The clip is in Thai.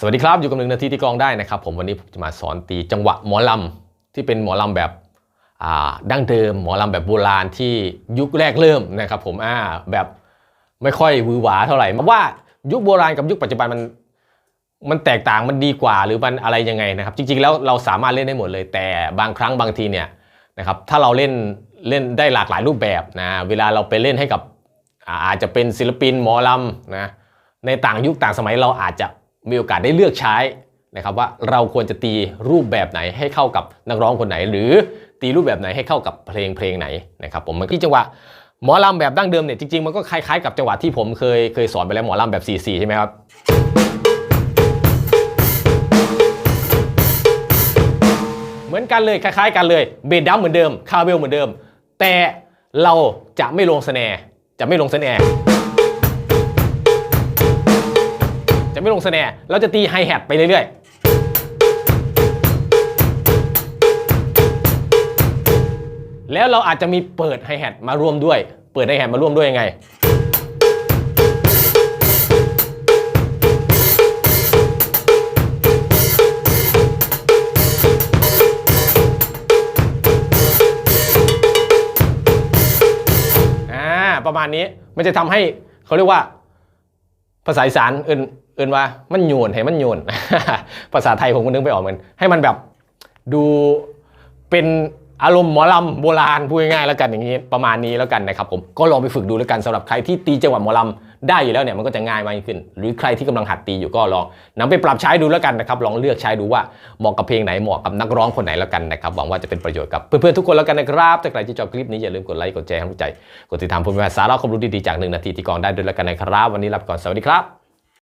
สวัสดีครับ อยู่กับหนึ่งนาทีที่กองได้นะครับ ผมวันนี้ผมจะมาสอนตีจังหวะหมอลำที่เป็นหมอลำแบบดั้งเดิม หมอลำแบบโบราณที่ยุคแรกเริ่มนะครับผมอ่าแบบไม่ค่อยวือหวาเท่าไหร่มาว่ายุคโบราณกับยุคปัจจุบันมันมันแตกต่างมันดีกว่าหรือมันอะไรยังไงนะครับ จริงๆแล้วเราสามารถเล่นได้หมดเลย แต่บางครั้งบางทีเนี่ยนะครับถ้าเราเล่นเล่นได้หลากหลายรูปแบบนะเวลาเราไปเล่นให้กับอาจจะเป็นศิลปินหมอลำนะในต่างยุคต่างสมัยเราอาจจะ มีโอกาสได้เลือกใช้นะครับว่าเราควรจะตีรูปแบบไหนให้เข้ากับนักร้องคนไหน หรือตีรูปแบบไหนให้เข้ากับเพลงเพลงไหนนะครับผมที่จังหวะหมอลำแบบดั้งเดิมเนี่ยจริงๆมันก็คล้ายๆกับจังหวะที่ผมเคยเคยสอนไปแล้วหมอลำแบบ 4-4 ใช่ไหมครับเหมือนกันเลยคล้ายๆกันเลยเบสดัมเหมือนเดิมคาเวลเหมือนเดิม แต่เราจะไม่ลงสแนร์จะไม่ลงสแนร์ จะไม่ลงสแนร์เราจะตีไฮแฮทไปเรื่อยๆ แล้วเราอาจจะมีเปิดไฮแฮทมาร่วมด้วย เปิดไฮแฮทมาร่วมด้วยยังไง อ่า ประมาณนี้ มันจะทำให้เขาเรียกว่า ภาษาอีสานเอินเอินว่ามันโยนให้มันโยน ภาษาไทยผมก็นึกไปออกเหมือนให้มันแบบดูเป็นอารมณ์หมอลำโบราณพูดง่ายๆแล้วกันอย่างนี้ประมาณนี้แล้วกันนะครับผมก็ลองไปฝึกดูแล้วกันสำหรับใครที่ตีจังหวะหมอลำ ได้อยู่แล้วเนี่ยมันก็จะง่ายมากยิ่งขึ้น หรือใครที่กำลังหัดตีอยู่ก็ลองนำไปปรับใช้ดูแล้วกันนะครับ ลองเลือกใช้ดูว่าเหมาะกับเพลงไหนเหมาะกับนักร้องคนไหนแล้วกันนะครับ หวังว่าจะเป็นประโยชน์กับเพื่อนๆทุกคนแล้วกันนะครับถ้าใครที่ชอบคลิปนี้อย่าลืมกดไลค์กดแชร์ให้กำลังใจ กดติดตามผมไปสาระความรู้ดีๆจากหนึ่งนาทีที่กองได้ด้วยแล้วกันนะครับ วันนี้ลาไปก่อนสวัสดีครับ